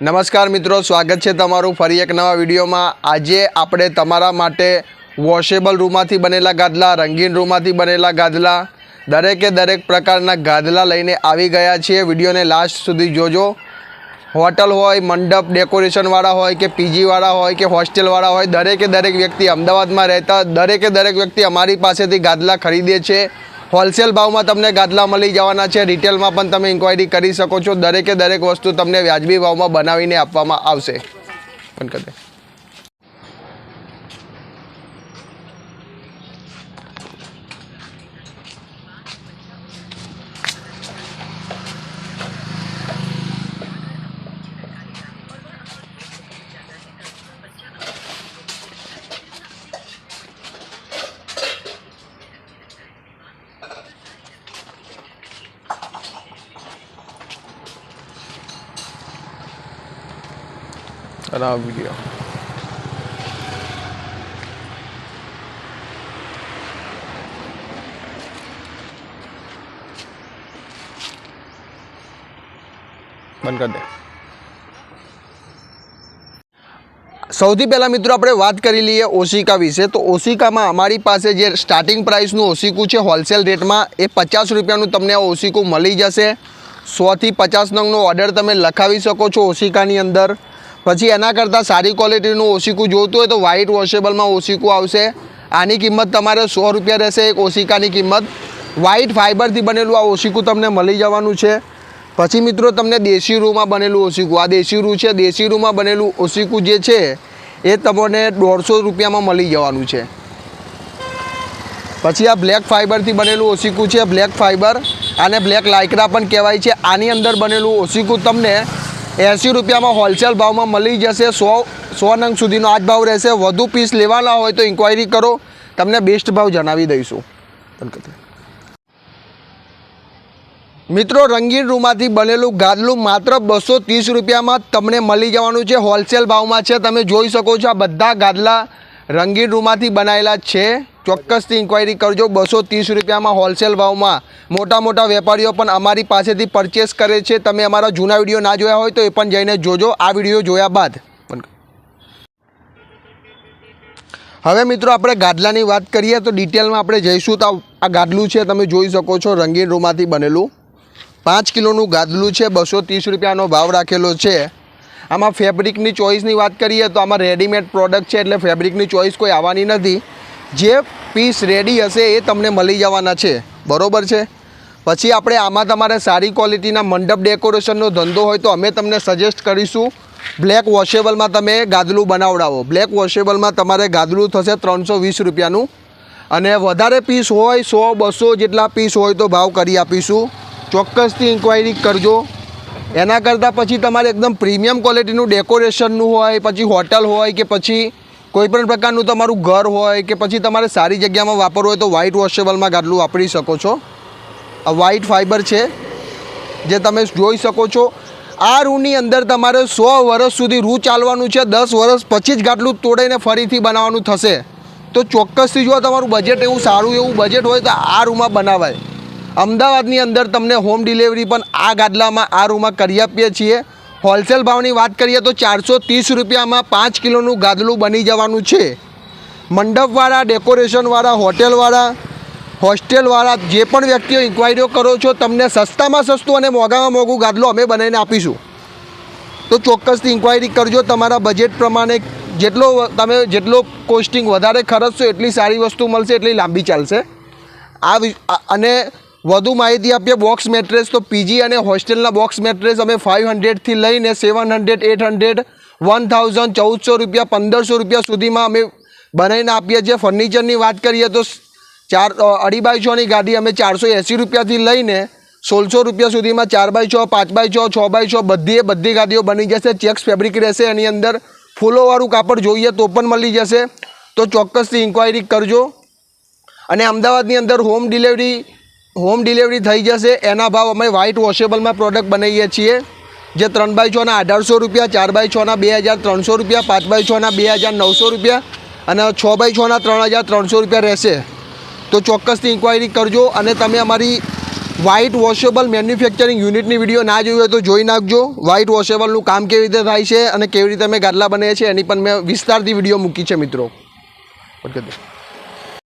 નમસ્કાર મિત્રો, સ્વાગત છે તમારું ફરી એક નવા વિડીયોમાં. આજે આપણે તમારા માટે વોશેબલ રૂમમાંથી બનેલા ગાદલા, રંગીન રૂમમાંથી બનેલા ગાદલા, દરેકે દરેક પ્રકારના ગાદલા લઈને આવી ગયા છીએ. વિડીયોને લાસ્ટ સુધી જોજો. હોટલ હોય, મંડપ ડેકોરેશનવાળા હોય કે પીજીવાળા હોય કે હોસ્ટેલવાળા હોય, દરેકે દરેક વ્યક્તિ અમદાવાદમાં રહેતા, દરેકે દરેક વ્યક્તિ અમારી પાસેથી ગાદલા ખરીદે છે. હોલસેલ ભાવમાં તમને ગાદલા મળી જવાના છે. રિટેલમાં પણ તમે ઇન્ક્વાયરી કરી શકો છો. દરેકે દરેક વસ્તુ તમને વ્યાજબી ભાવમાં બનાવીને આપવામાં આવશે. બંધ દે વીડિયો બંધ કરી દે સૌથી પહેલાં મિત્રો આપણે વાત કરી લઈએ ઓશિકા વિશે તો ઓશિકામાં અમારી પાસે જે સ્ટાર્ટિંગ પ્રાઇસનું ઓશિકું છે હોલસેલ રેટમાં એ પચાસ રૂપિયાનું તમને આ ઓશિકું મળી જશે સોથી પચાસ નંગનો ઓર્ડર તમે લખાવી શકો છો ઓશિકાની અંદર પછી એના કરતાં સારી ક્વોલિટીનું ઓશિકું જોઈતું હોય તો વ્હાઇટ વોશેબલમાં ઓશિકું આવશે. આની કિંમત તમારે સો રૂપિયા રહેશે એક ઓશિકાની કિંમત. વ્હાઇટ ફાઇબરથી બનેલું આ ઓશિકું તમને મળી જવાનું છે. પછી મિત્રો તમને દેશી રૂમાં બનેલું ઓશિકું. આ દેશી રૂ છે, દેશી રૂમાં બનેલું ઓશિકું જે છે, એ તમને દોઢસો રૂપિયામાં મળી જવાનું છે. પછી આ બ્લેક ફાઇબરથી બનેલું ઓશિકું છે બ્લેક ફાઇબર આને બ્લેક લાઇકરા પણ કહેવાય છે. આની અંદર બનેલું ઓશિકું તમને એંસી રૂપિયામાં હોલસેલ ભાવમાં મળી જશે. સો સો નંગ સુધીનો આ જ ભાવ રહેશે. વધુ પીસ લેવાના હોય તો ઇન્ક્વાયરી કરો. તમને બેસ્ટ ભાવ જણાવી દઈશું. મિત્રો, રંગીન રૂમાંથી બનેલું ગાદલું માત્ર બસો ત્રીસ રૂપિયામાં તમને મળી જવાનું છે. હોલસેલ ભાવમાં છે. તમે જોઈ શકો છો આ બધા ગાદલા રંગીન રૂમાંથી બનાવેલા છે. ચોક્કસથી ઇન્ક્વાયરી કરજો. બસો ત્રીસ રૂપિયામાં હોલસેલ ભાવમાં મોટા મોટા વેપારીઓ પણ અમારી પાસેથી પરચેસ કરે છે. તમે અમારા જૂના વીડિયો ના જોયા હોય તો એ પણ જઈને જોજો. આ વીડિયો જોયા બાદ. હવે મિત્રો આપણે ગાદલાની વાત કરીએ તો ડિટેલમાં આપણે જઈશું તો આ ગાદલું છે. તમે જોઈ શકો છો રંગીન રૂમાંથી બનેલું. પાંચ કિલોનું ગાદલું છે. બસો ત્રીસ રૂપિયાનો ભાવ રાખેલો છે. આમાં ફેબ્રિકની ચોઈસની વાત કરીએ તો આમાં રેડીમેડ પ્રોડક્ટ છે એટલે ફેબ્રિકની ચોઈસ કોઈ આવવાની નથી. જે પીસ રેડી હશે એ તમને મળી જવાના છે. બરોબર છે? પછી આપણે આમાં તમારે સારી ક્વોલિટીના મંડપ ડેકોરેશનનો ધંધો હોય તો અમે તમને સજેસ્ટ કરીશું. બ્લેક વોશેબલમાં તમે ગાદલું બનાવડાવો. બ્લેક વોશેબલમાં તમારે ગાદલું થશે ત્રણસો વીસ રૂપિયાનું. અને વધારે પીસ હોય સો બસો જેટલા પીસ હોય તો ભાવ કરી આપીશું. ચોક્કસથી ઇન્ક્વાયરી કરજો. એના કરતાં પછી તમારે એકદમ પ્રીમિયમ ક્વોલિટીનું ડેકોરેશનનું હોય, પછી હોટલ હોય કે પછી કોઈપણ પ્રકારનું તમારું ઘર હોય કે પછી તમારે સારી જગ્યામાં વાપરવું હોય તો વ્હાઇટ વોશેબલમાં ગાદલું વાપરી શકો છો. આ વ્હાઇટ ફાઇબર છે, જે તમે જોઈ શકો છો. આ રૂની અંદર તમારે સો વર્ષ સુધી રૂ ચાલવાનું છે, દસ વર્ષ પછી જ ગાટલું તોડીને ફરીથી બનાવવાનું થશે. તો ચોક્કસથી જો તમારું બજેટ એવું સારું એવું બજેટ હોય તો આ રૂમાં બનાવાય. અમદાવાદની અંદર તમને હોમ ડિલિવરી પણ આ ગાદલામાં, આ રૂમમાં કરી આપીએ છીએ. હોલસેલ ભાવની વાત કરીએ તો ચારસો ત્રીસ રૂપિયામાં પાંચ કિલોનું ગાદલું બની જવાનું છે. મંડપવાળા ડેકોરેશનવાળા હોટેલવાળા હોસ્ટેલવાળા જે પણ વ્યક્તિઓ ઇન્ક્વાયરીઓ કરો છો, તમને સસ્તામાં સસ્તું અને મોંઘામાં મોંઘું ગાદલું અમે બનાવીને આપીશું. તો ચોક્કસથી ઇન્ક્વાયરી કરજો, તમારા બજેટ પ્રમાણે જેટલો તમે જેટલો કોસ્ટિંગ વધારે ખર્ચશો, એટલી સારી વસ્તુ મળશે, એટલી લાંબી ચાલશે. આ, અને વધુ માહિતી આપીએ બોક્સ મેટ્રેસ. તો પીજી અને હોસ્ટેલના બોક્સ મેટ્રેસ અમે ફાઇવ હંડ્રેડથી લઈને seven hundred, eight hundred, one thousand ચૌદસો રૂપિયા, પંદરસો રૂપિયા સુધીમાં અમે બનાવીને આપીએ છીએ. ફર્નિચરની વાત કરીએ તો ચાર અઢી બાય છની ગાડી અમે ચારસો એંસી રૂપિયાથી લઈને સોળસો રૂપિયા સુધીમાં ચાર બાય છ, પાંચ બાય છ છ બાય છ બધી બધી ગાડીઓ બની જશે. ચેક્સ ફેબ્રિક રહેશે એની અંદર. ફૂલોવાળું કાપડ જોઈએ તો પણ મળી જશે. તો ચોક્કસથી ઇન્ક્વાયરી કરજો. અને અમદાવાદની અંદર હોમ ડિલિવરી હોમ ડિલિવરી થઈ જશે. એના ભાવ અમે વ્હાઇટ વોશેબલમાં પ્રોડક્ટ બનાવીએ છીએ. જે ત્રણ બાય છના અઢારસો રૂપિયા, ચાર બાય છના બે હજાર ત્રણસો રૂપિયા, પાંચ બાય છના બે હજાર નવસો રૂપિયા અને છ બાય છના ત્રણ હજાર ત્રણસો રૂપિયા રહેશે. તો ચોક્કસથી ઇન્ક્વાયરી કરજો અને તમે અમારી વ્હાઇટ વોશેબલ મેન્યુફેક્ચરિંગ યુનિટની વીડિયો ના જોઈ હોય તો જોઈ નાખજો. વ્હાઇટ વોશેબલનું કામ કેવી રીતે થાય છે અને કેવી રીતે અમે ગાદલા બને છે એની પણ મેં વિસ્તારથી વીડિયો મૂકી છે મિત્રો.